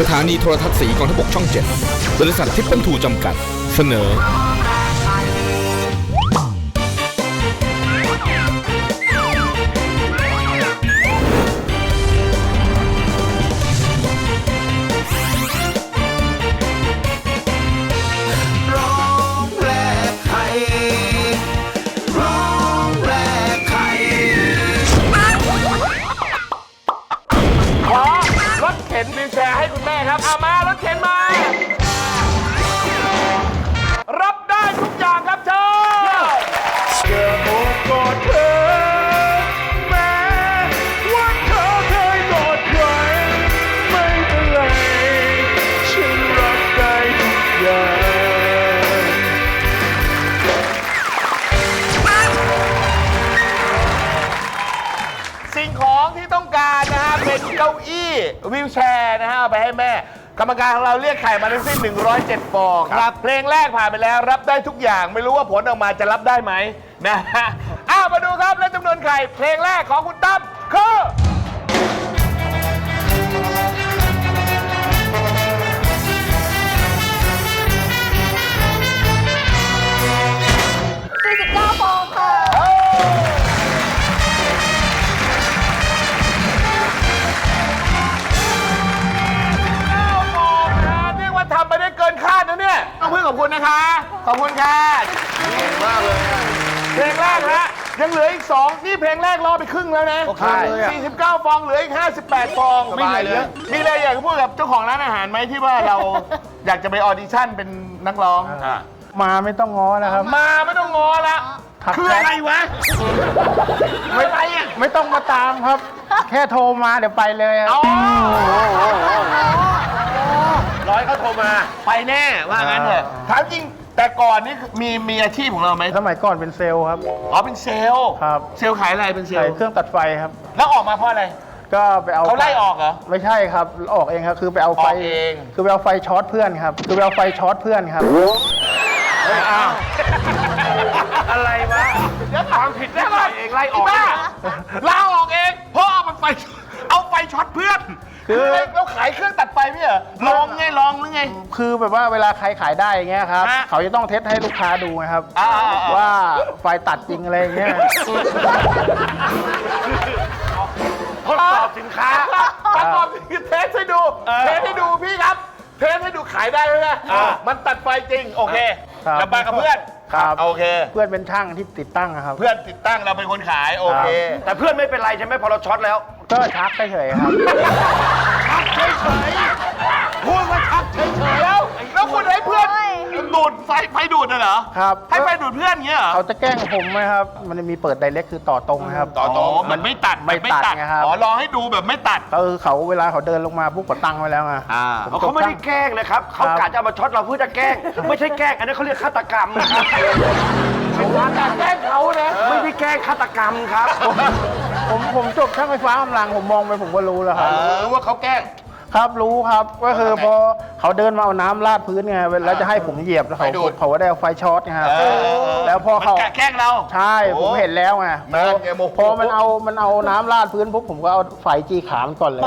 สถานีโทรทัศน์สีกองทพบกช่อง7บริษัททิพย์ปันทูจำกัด เสนอ วิวแชร์นะฮะเอาไปให้แม่ กรรมการของเราเรียกไข่มาทั้งสิ้น 107 ฟองครับ เพลงแรกผ่านไปแล้วรับได้ทุกอย่างไม่รู้ว่าผลออกมาจะรับได้ไหมนะฮะอ้าวมาดูครับและจำนวนไข่เพลงแรกของคุณตั้มคือ อบคุณค่ะเก่งมากเลย เพลงแรกฮะยังเหลืออีก 2 นี่เพลงแรกรอไปครึ่งแล้วนะใช่เลยอะ 49 ฟอง เหลืออีก 58 ฟองไม่เหลือมีอะไรอยากจะพูดกับเจ้าของร้านอาหารไหมที่ว่าเรา อยากจะไปออดิชั่นเป็นนักร้อง มาไม่ต้องง้อนะครับ มาไม่ต้องงอละทักคือแชทอะไรวะ ไม่ไปอะไม่ต้องมาตามครับ แค่โทรมาเดี๋ยวไปเลยครับอ๋อร้อยเขาโทรมา ไปแน่ว่างั้นเถอะถามจริง แต่ก่อนนี่มีมีอาชีพของเราไหมสมัยก่อนเป็นเซลล์ครับ อ๋อเป็นเซลล์ครับ เซลล์ขายอะไรเป็นเซลใส่ล์เครื่องตัดไฟครับ แล้วออกมาเพราะอะไรก็ไปเอาเขาไล่ออกเหรอ ไม่ใช่ครับ ออกเองครับ คือไปเอาไฟออกเอง คือไปเอาไฟช็อตเพื่อนครับ คือไปเอาไฟช็อตเพื่อนครับอ้าวอะไรวะเดี๋ยวความผิดได้ไหมเองไล่ออกบ้าลาออกเองเพราะเอามันไฟเอาไฟช็อตเพื่อน คือเราขายเครื่องตัดไฟไม่เหรอลองไงลองหรือไง คือแบบว่าเวลาใครขายได้อย่างเงี้ยครับ ฮะเขาจะต้องเทสให้ลูกค้าดูนะครับ อ่าๆๆ ว่าไฟตัดจริงอะไรอย่างเงี้ย ทดสอบสินค้า ทดสอบสินค้าเทสให้ดูเทสให้ดูพี่ครับ เทสให้ดูขายได้ไหมเนี่ยมันตัดไฟจริง โอเคครับ แล้วมากับเพื่อน ครับโอเค เพื่อนเป็นช่างที่ติดตั้งอะครับ เพื่อนติดตั้งเราเป็นคนขายโอเค แต่เพื่อนไม่เป็นไรใช่ไหมพอเราช็อตแล้ว ก็ชักเฉยๆครับ พูดว่าชักเฉยๆแล้วแล้วคุณให้เพื่อนดูดไฟไฟดูดน่ะเหรอครับ ให้ไฟดูดเพื่อนเงี้ยเหรอเขาจะแกล้งผมไหมครับ มันจะมีเปิดไดเรกคือต่อตรงนะครับ ต่อต่อมันไม่ตัดไม่ตัดไงครับ อ๋อลองให้ดูแบบไม่ตัด ก็คือเขาเวลาเขาเดินลงมาปุ๊บก็ตั้งไว้แล้วไงอ่าผมเขาไม่ได้แกล้งนะครับเขากะจะเอามาช็อตเราเพื่อจะแกล้ง ไม่ใช่แกล้ง อันนี้นเขาเรียกฆาตกรรมนะครับการแกล้งเขานะไม่ได้แกล้งฆาตกรรมครับ ผมผมจบช่างไฟฟ้ากำลังผมมองไปผมก็รู้แล้วครับรู้ว่าเขาแกล้ง ครับรู้ครับก็คือพอเขาเดินมาเอาน้ำราดพื้นไงแล้วจะให้ผมเหยียบแล้วเขาไฟดูด เขาก็ได้เอาไฟช็อตไงครับเออแล้วพอเขามันกะแกล้งเรา ใช่ผมเห็นแล้วไงนั่นไงโมโห พอมันเอามันเอาน้ำราดพื้นปุ๊บผมก็เอาไฟจีขามนก่อนเลย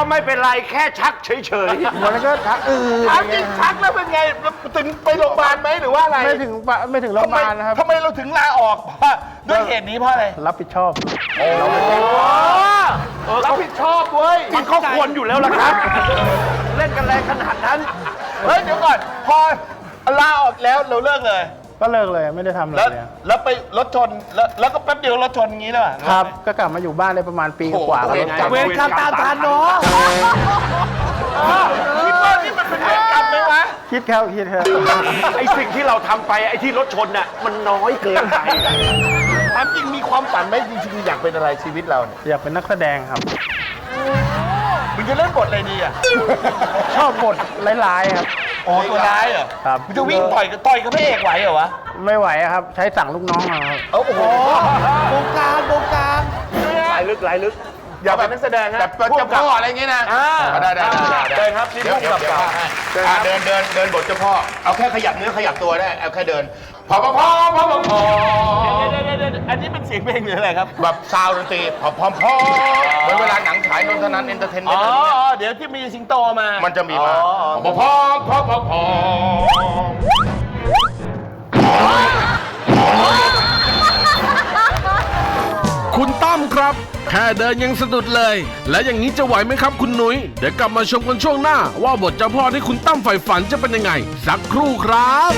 ก็ไม่เป็นไรแค่ชักเฉยมันก็ชักอือถามจริงชักแล้วเป็นไงถึงไปโรงพยาบาลไหมหรือว่าอะไรไม่ถึงปะไม่ถึงโรงพยาบาลนะครับ ทำไมเราถึงลาออกเพราะด้วยเหตุนี้เพราะอะไรรับผิดชอบรับผิดชอบเว้ยๆมันก็ควรอยู่แล้วล่ะครับ เล่นกันแรงขนาดนั้น เฮ้ย เดี๋ยวก่อน พอลาออกแล้วเราเลิกเลย ก็เลิกเลยไม่ได้ทำอะไรแล้วเลยแล้วไปรถชนแล้วแล้วก็แป๊บเดียวรถชนอย่างนี้เลยเหอ ครับ ก็กลับมาอยู่บ้านได้ประมาณปีกว่าๆโอ้แล้วโหเวรกรรมตามทันเนาะคิดว่านี่มันเป็นเวรกรรมไหมวะคิดครับคิดครับ ไอ้สิ่งที่เราทำไปไอ้ที่รถชนน่ะมันน้อยเกินไป ถามจริงมีความฝันไหมจริงๆอยากเป็นอะไรชีวิตเราเนี่ยอยากเป็นนักแสดงครับ มึงจะเล่นบทอะไรดีอะชอบบทร้ายๆครับ อ๋อตัวร้ายเหรอครับมึงจะวิ่งต่อยกับต่อยกับพระเอกไหวเหรอวะไม่ไหวอะครับ ใช้สั่งลูกน้องมาครับโอ้โหวงการวงการหลายลึกหลายลึก อยากเป็นนักแสดงฮะแบบเจ้าพ่ออะไรอย่างงี้นะอ่าได้ได้ได้ได้เชิญครับนี่เดี๋ยวพุ่งเดี๋ยวกับเดี๋ยวเก่าอะเดินเดินเดินบทเจ้าพ่อ เอาแค่ขยับเนื้อขยับตัวได้ เอาแค่เดิน พอพอพอพอพอพออันนี้เป็นเสียงเพลงหรืออะไรครับ แบบซาวด์ดนตรีพอพอพอเหมือนเวลาหนังฉายนนทนันเอนเตอร์เทนเมอ๋นอต์อ๋อเดี๋ยวที่มีสิงโตมา มันจะมีมาอ๋อพอพอพอพอพอคุณตั้มครับ แค่เดินยังสะดุดเลย และอย่างนี้จะไหวไหมครับคุณหนุย้ยเดี๋ยวกลับมาชมกันช่วงหน้า ว่าบทเจ้าพ่อที่คุณตั้มใฝ่ฝันจะเป็นยังไง สักครู่ครับ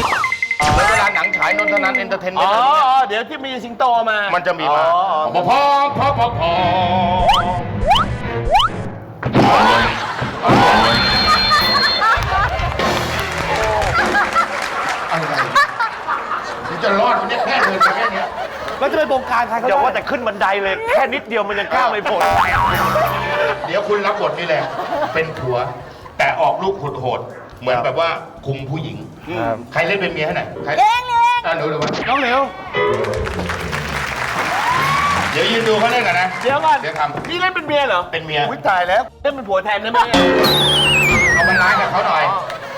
เหมือนเวลาหนังฉายนนทนันเอนเตอร์เทนเมอ๋นอต์อ๋อเดี๋ยวที่มีสิงโตมามันจะมีมาอ๋อพอพอพอพอพอคุณจะรอดวันนี้แค่เดินไปแค่เนี้ยแล้วจะไปบงการใครอย่าว่าแต่ขึ้นบันไดเลยแค่นิดเดียวมันยังก้าวไม่พ้นเดี๋ยวคุณรับบทนี่แหละ เป็นผัว แต่ออกลูกโหดๆ เหมือนแบบว่าคุมผู้หญิงใครเล่นเป็นเมียให้หน่อยใครเลี้ยงเลี้ยงอะหนูดูมาน้องเหลวเดี๋ยวยืนดูเขาเล่นกันนะ เดี๋ยวก่อนเดี๋ยวทำ นี่เล่นเป็นเมียเหรอเป็นเมียอุ้ยตายแล้ว เล่นเป็นผัวแทนได้ไหมเนี่ยเอามันร้ายกับเขาหน่อย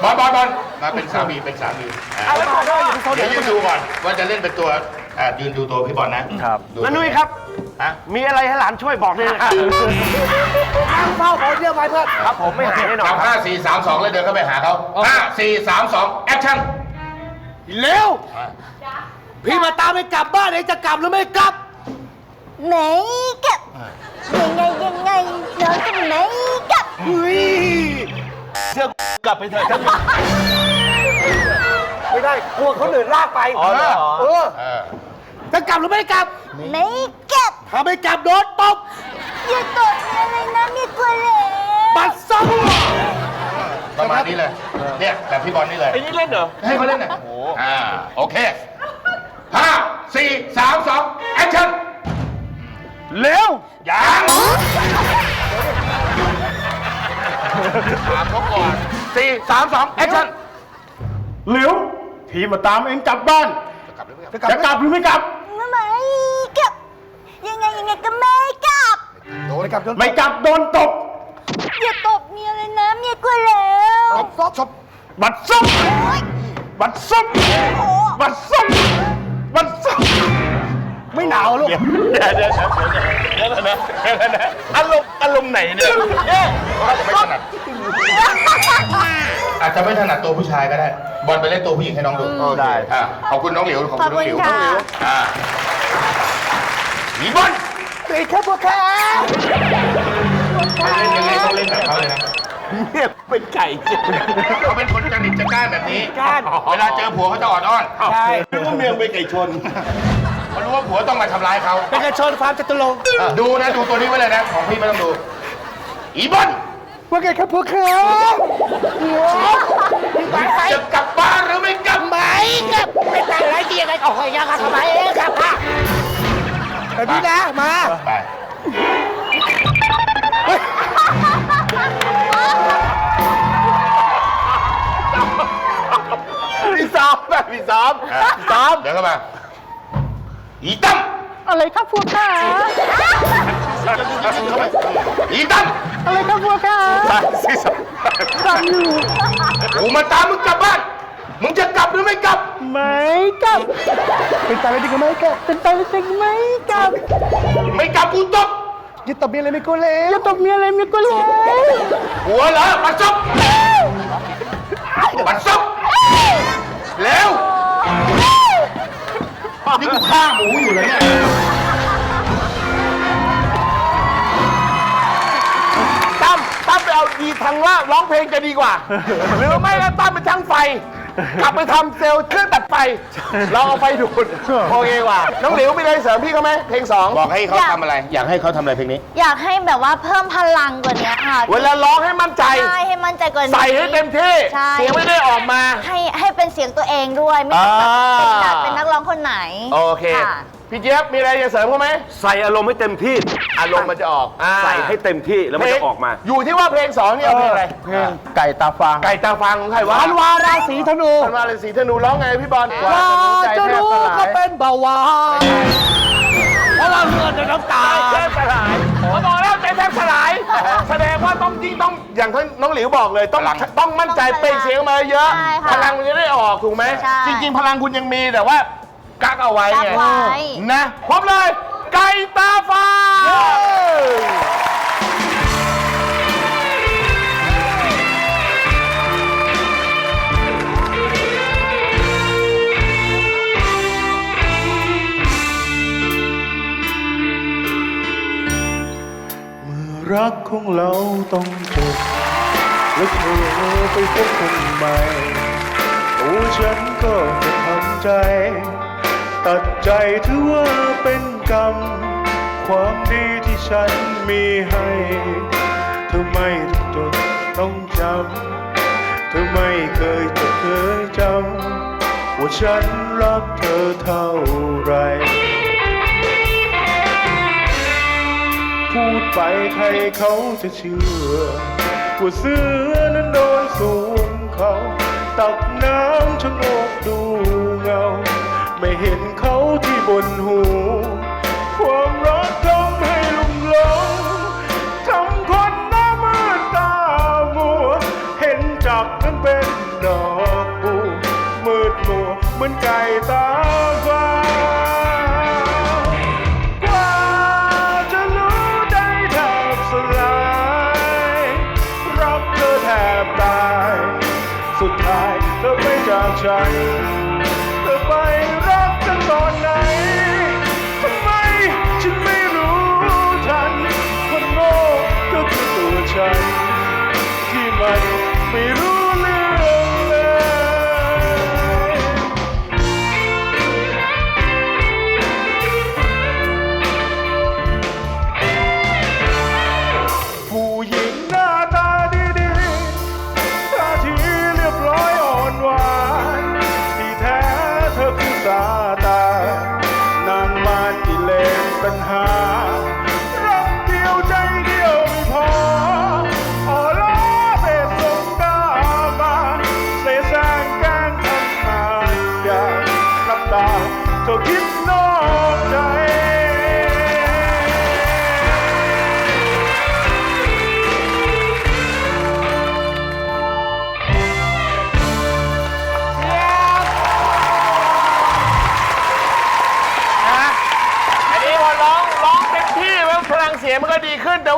บอลบอลบอลมาเป็นสามีเป็นสามีอะอะแล้วบอกว่าอยู่โซนไหเดี๋ยนวยืนดูก่อนว่าจะเล่นเป็นตัว อะยืนดูตัวพี่บอลนะครับ ดูน้านุ้ยครับ ฮะมีอะไรให้หลานช่วยบอกเลยนะครับอ้างเฝ้าขอเรียกไว้เพื่อนครับผมไม่หายแน่นอนนับครับห้าสี่สามสองแล้วเดินเข้าไปหาเขาห้าสี่สามสองแอคชั่น เร็ว พี่มาตามไปกลับบ้านเองจะกลับหรือไม่กลับไหนกับยังไงยังไงน้องจะไหนกับเชื่อกลับไปเถอะท่าน ไม่ได้กลัวคนอื่นลากไปอ๋อเหรอ เออ เออจะกลับหรือไม่กลับไหนกับถ้าไม่กลับโดนตบอย่าตดอะไรนะมีกลัวเหลวบัดซ่องประมาณนี้เลย เนี่ยแบบพี่บอลนี่เลย ไอ้นี่เล่นเหรอ ให้เขาเล่นหน่อยอ่า โอเคห้าสี่สามสองแอคชั่นเร็วยังถามเขาก่อนสี่สามสองแอคชั่นหลิว พี่มาตามเองกลับบ้าน จะกลับหรือไม่กลับไหนกับ ยังไงยังไงก็ไม่กับไม่กลับโดนตบอย่าตบเมียเลยนะเมียกลัวเหลวบัดซบบัดซบบัดซบบัดซบไม่หนาวลูก เดี๋ยวเดี๋ยวเดี๋ยวเดี๋ยวนะเดี๋ยวนะอารมณ์อารมณ์ไหนเนี่ยเนี่ยอาจจะไม่ถนัด อาจจะไม่ถนัดตัวผู้ชายก็ได้ บอลไปเล่นตัวผู้หญิงให้น้องดูได้ อะขอบคุณน้องหลิวขอบขอคุบณน้องคุณหลิวค่ะ อ่าอีบอลตีแค่พวกแค่เล่นยังไงต้องเล่นแบบเขาเลยนะเนี่ยเป็นไก่จริงเขาเป็นคนจริตจะกล้านแบบนี้ ก้านเวลาเจอผัวเขาจะอ่อนอ้อนใช่นึกว่าเมียเป็นไก่ชน เขารู้ว่าผัวต้องมาทำร้ายเขาเป็นการชนความจตุรงค์ ดูนะ ดูตัวนี้ไว้เลยนะ ของพี่ไม่ต้องดู อีบอล ว่าไงครับพวกแค่จะกลับบ้านหรือไม่กลับไหมกับเป็นอะไรที่ยังไงเอาหอยยังกันทำไมเองครับค่ะแบบนี้นะมาไปพี่ซ้อมแบบพี่ซ้อมพี่ซ้อมเดี๋ยวเข้ามาอีตั้มอะไรครับพวกข้า อีตั้มอะไรครับพวกข้าพี่ซ้อมกูมาตามมึงกลับบ้าน มึงจะกลับหรือไม่กลับ ไม่กลับเป็นตายไม่จริงไม่กลับเป็นตายไม่จริงไม่กลับไม่กลับกูตบยึดตบเมียเลยไม่กลัวเลยอย่าตบเมียเลยเมียก็เลยหัวเหรอปัดซบปัดซบเร็วนี่กูฆ่าหมูอยู่เลยเนี่ย เอาดีทางว่าร้องเพลงจะดีกว่า หรือไม่ก็ตั้มเป็นช่างไฟ กลับไปทำเซลล์เครื่องตัดไฟ เราเอาไฟดูดโอเคกว่า น้องหลิวมีอะไรเสริมพี่เขาไหมเพลงสองบอกให้เขาทำอะไร อยากให้เขาทำอะไรเพลงนี้ อยากให้แบบว่าเพิ่มพลังกว่านี้ค่ะเวลาร้องให้มั่นใจ ใช่ให้มั่นใจกว่านี้ ใส่ให้เต็มที่ ใช่ เสียงไม่ได้ออกมา ให้ให้เป็นเสียงตัวเองด้วย ไม่ต้องแบบอ่าเป็นแบบเป็นนักร้องคนไหนโอเคค่ะ พี่เจี๊ยบมีอะไรจะเสริมเขาไหมใส่อารมณ์ให้เต็มที่อารมณ์มันจะออกอ่าใส่ให้เต็มที่แล้วมันจะออกมา อยู่ที่ว่าเพลงสองนี่เอาเพลงอะไรเพลงไก่ตาฟางไก่ตาฟังของใครวะอันวาราศีธนูอันวาราศีธนูร้องไงพี่บอลว่าจะรู้ใจแทบสลายก็เป็นเบาหวานเพราะว่าเลือดในน้ำตาใจแทบสลายเขาบอกแล้วใจแทบสลาย แสดงว่าต้องริงๆต้องอย่างที่น้องหลิวบอกเลยต้องพลังต้องมั่นใจต้องพลังเปล่งเสียงมาเยอะใช่ค่ะพลังมันจะได้ออกถูกไหมใช่จริง ๆ พลังคุณยังมีแต่ว่า กักเอาไว้กักไงไว้ นะพร้อมเลย ไก่ตาฟ้า เมื่อรักของเราต้องจบและเธอไปพบคนใหม่โอ้ฉันก็จะทำใจ ตัดใจถือว่าเป็นกรรม ความดีที่ฉันมีให้เธอไม่ต้องจดต้องจำ เธอไม่เคยจะเคยจำ ว่าฉันรักเธอเท่าไร พูดไปใครเขาจะเชื่อ ว่าเสือนั้นโดนสวมเขา ตักน้ำชะโงกดูเงา ไม่เห็นเขาที่บนหู ความรักทำให้ลุ่มหลงทำคนหน้ามืดตามัว เห็นจับนั้นเป็นดอกบัวมืดมัวเหมือนไก่ตาฟ้ากว่าจะรู้ได้แทบสลายรักเธอแทบตายสุดท้ายเธอไม่จากฉัน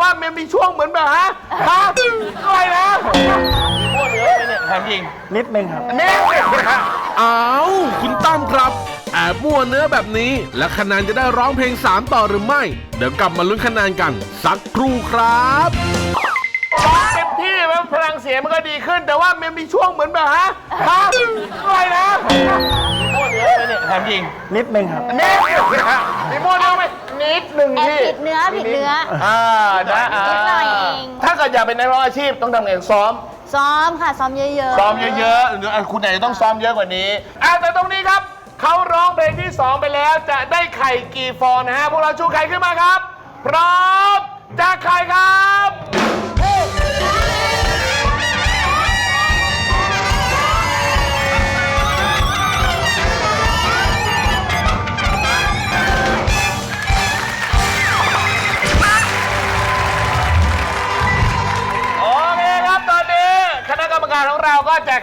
ว่ามันมีช่วงเหมือนแบบฮะฮะอะไรนะพูดเยอะไปเนี่ยถามจริงนิดนึงครับนี่อ้าวคุณตั้มครับแอบมั่วเนื้อแบบนี้ และคะแนนจะได้ร้องเพลง 3 ต่อหรือไม่ เดี๋ยวกลับมาลุ้นคะแนนกัน สักครู่ครับร้องเต็มที่แล้วพลังเสียงมันก็ดีขึ้น แต่ว่ามันมีช่วงเหมือนแบบฮะฮะอะไรนะพูดเยอะไปเนี่ยถามจริงนิดนึงครับนี่มีพูดเยอะไหม นิดหนึ่งแอบที่ผิดเนื้อผิดเนื้อ อ่านะอ่านิดหน่อยเอง ถ้าเกิดอยากเป็นนักร้องอาชีพต้องทำไงซ้อม ซ้อมค่ะ ซ้อมเยอะๆซ้อมเยอะๆหรือคุณอาจจะต้องซ้อมเยอะกว่านี้อะแต่ตรงนี้ครับ เขาร้องเพลงที่ 2 ไปแล้ว จะได้ไข่กี่ฟองนะฮะ พวกเราชูไข่ขึ้นมาครับ พร้อมจะไข่ครับโ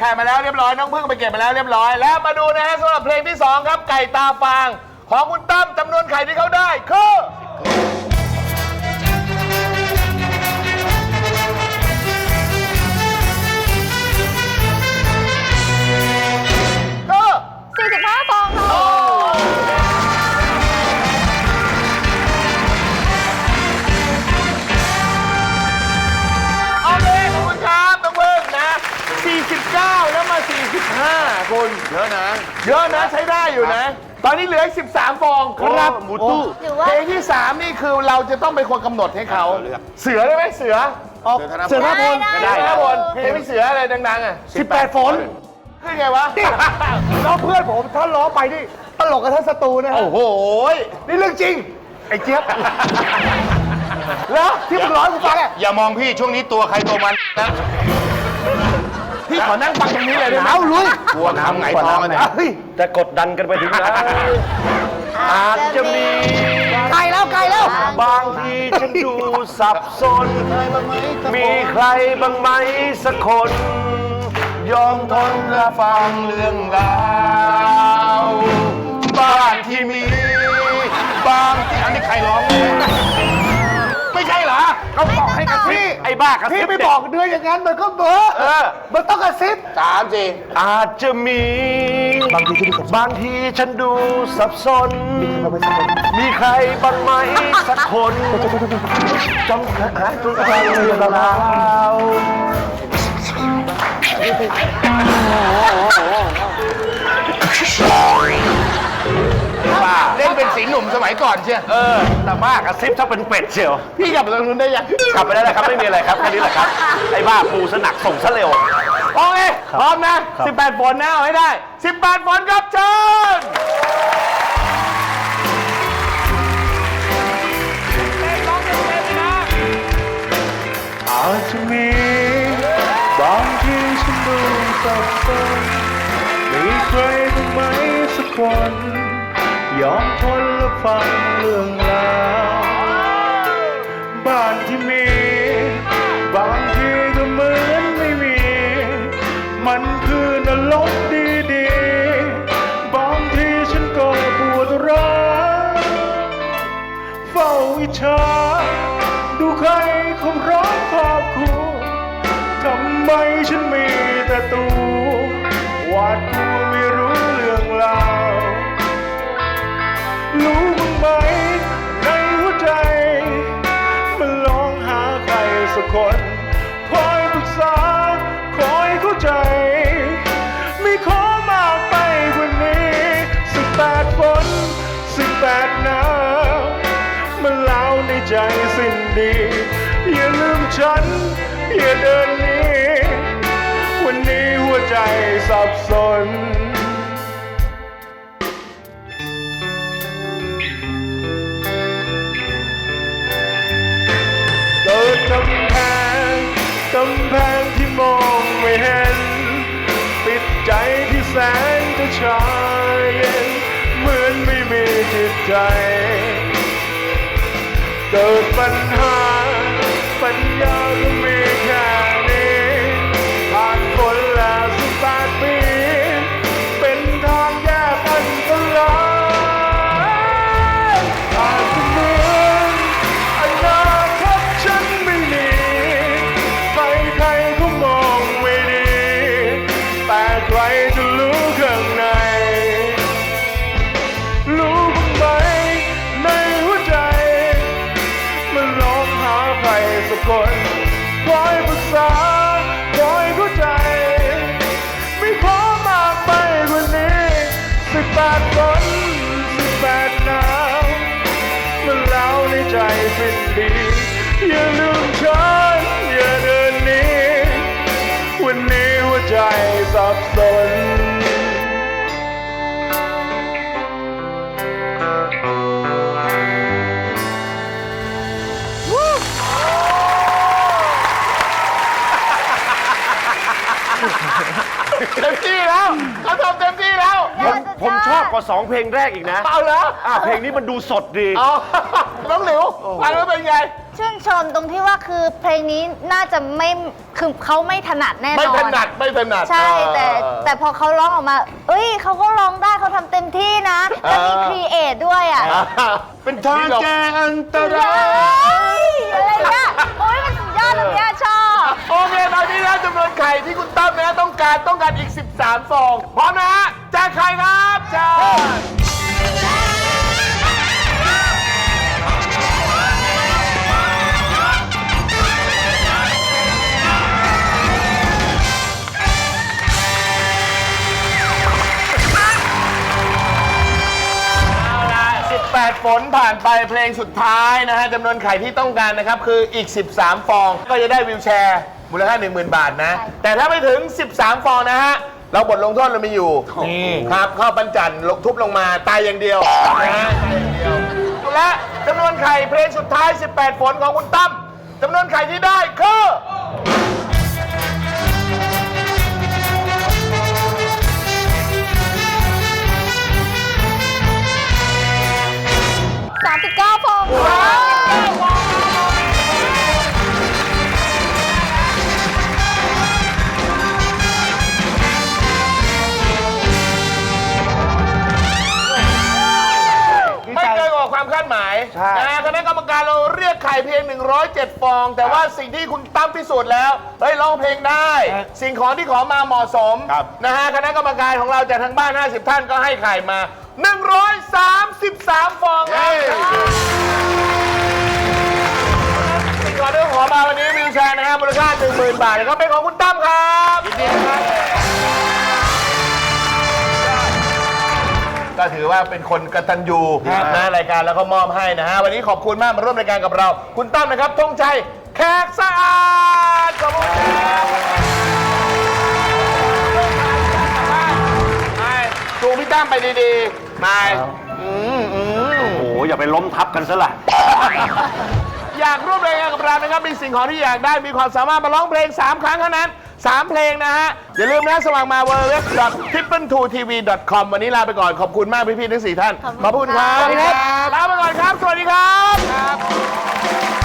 ไข่มาแล้วเรียบร้อยน้องพึ่งไปเก็บมาแล้วเรียบร้อยแล้วมาดูนะฮะสำหรับเพลงที่2ครับไก่ตาฟางของคุณตั้มจำนวนไข่ที่เขาได้คือคือ45 คุณเยอะนะ เยอะนะใช้ได้อยู่นะ ตอนนี้เหลืออีก13 ฟองครับหมูตู้ หรือว่า เพลงที่ 3 นี่คือเราจะต้องเป็นคนกำหนดให้เขา เลือก เสือได้ไหมเสือเสือธนพล ได้เสือพลเพลงพี่เสืออะไรดังๆอะ18ฝน คือไงวะ แล้วเพื่อนผมถ้าร้องไปนี่ตลกกับท่านศัตรูนะฮะโอ้โหนี่เรื่องจริง ไอ้เจี๊ยบ แล้วที่มึงร้องให้กูฟังอะอย่ามองพี่ช่วงนี้ตัวใครตัวมันนะ พี่ขอนั่งฟังตรงนี้เลยได้ไหมเอาลุยกลัวน้ำไงท้องกันเนี่ยเฮ้ยจะกดดันกันไปถึงไหนอาจจะมี ไกลแล้วไกลแล้ว บางทีฉันดูสับสน มีใครบ้างไหมสักคน ยอมทนและฟังเรื่องราวบ้านที่มี บางที่อันนี้ใครร้องเนี่ย ไม่ใช่เหรอเขาบอกให้กระซิบไอ้บ้ากระซิพี่บไม่บอกเดือนอย่างนั้นมันก็เบอร์เออมันต้องกระซิบสามสี่อาจจะมี บางทีฉันดูสับสนบางทีฉันดูสับสนมีใครบ้างไหมสักคนจำหาตัวใจเรื่องรา ยก่อนเชียวเออแต่บ้ากระซิบถ้าเป็นเป็ดเชียวพี่กลับไปตรงนู้นได้ยังกลับไปได้แล้วครับไม่มีอะไรครับแค่นี้แหละครับไอ้บ้าปูสนักส่งซะเร็วโอเคพร้อมนะ 18ฝนนะเอาให้ได้ 18ฝนครับเชิญเต้นร้องเต็มๆนะอาจจะมีบางทีฉันดูสับสนมีใครบ้างไหมสักคน ยอมทนและฟังเรื่อง ใจสิ้นดี อย่าลืมฉัน อย่าเดินหนี้วันนี้หัวใจสับสนเกิดกำแพงกำแพงที่มองไม่เห็น ปิดใจที่แสนจะชาเย็นเหมือนไม่มีจิตใจ เกิดปัญหาปัญญาก็มีแค่ ในใจสิ้นดี อย่าลืมฉัน อย่าเดินหนี้วันนี้หัวใจสับสน เต็มที่แล้วเขาทำเต็มที่แล้ว ผมผมชอบกว่าสองเพลงแรกอีกนะ เอาเหรออะเพลงนี้มันดูสดดีอ๋อ น้องหลิวฟังแล้วเป็นไง ชื่นชมตรงที่ว่าคือเพลงนี้น่าจะไม่คือเขาไม่ถนัดแน่นอนไม่ถนัดไม่ถนัดใช่แต่เออแต่พอเขาร้องออกมา เอ้ยเขาก็ร้องได้เขาทำเต็มที่นะแล้วมีเออครีเอทด้วยอะเป็นทางแกอันตราย อะไรเนี่ยโอ้ยมันสุดยอดเลยเนี่ยชอบโอเคตอนนี้นะจำนวนไข่ที่คุณตั้มนะต้องการต้องการอีก 13 ฟอง พร้อมนะฮะแจกไข่ครับเชิญเอา 18ฝนผ่านไปเพลงสุดท้ายนะฮะจำนวนไข่ที่ต้องการนะครับ คืออีก 13 ฟอง ก็จะได้วิวแชร์ มูลค่า 10,000 บาทนะ แต่ถ้าไม่ถึง 13 ฟองนะฮะ เราบทลงโทษเรามีอยู่ครับเข้าปัญจันลงทุบลงมาตายอย่างเดียวนะฮะตายอย่างเดียวและจำนวนไข่เพลงสุดท้าย 18 ฝนของคุณตั้มจำนวนไข่ที่ได้คือ 39ฟองค่ะไม่เกินกว่าความคาดหมายใช่นะฮะคณะกรรมการเราเรียกไข่เพียง 107 ฟอง แต่ว่าสิ่งที่คุณตั้มพิสูจน์แล้ว เฮ้ยร้องเพลงได้ สิ่งของที่ขอมาเหมาะสมนะฮะคณะกรรมการของเราจากทางบ้าน 50 ท่านก็ให้ไข่มา 133 ฟองครับสิ่งของที่ขอมาวันนี้วิวแชร์นะฮะมูลค่า10,000 บาทก็เป็นของคุณตั้มครับยินดีครับก็ถือว่าเป็นคนกตัญญูนะรายการแล้วก็มอบให้นะฮะวันนี้ขอบคุณมากมาร่วมรายการกับเรา คุณตั้มนะครับธงชัยแขกสะอาดขอบคุณครับ จูงพี่ตั้มไปดีๆไปอืมอืมโอ้โหอย่าไปล้มทับกันซะละอยากร่วมรายการกับเรานะครับ มีสิ่งของที่อยากได้ มีความสามารถมาร้องเพลง 3 ครั้งเท่านั้น 3 เพลงนะฮะ อย่าลืมนะสมัครมา w w w t r i p l e 2 t v c o m วันนี้ลาไปก่อน ขอบคุณมากพี่ๆทั้งสี่ท่าน ขอบคุณครับสวัสดีครับลาไปก่อนครับ สวัสดีครับ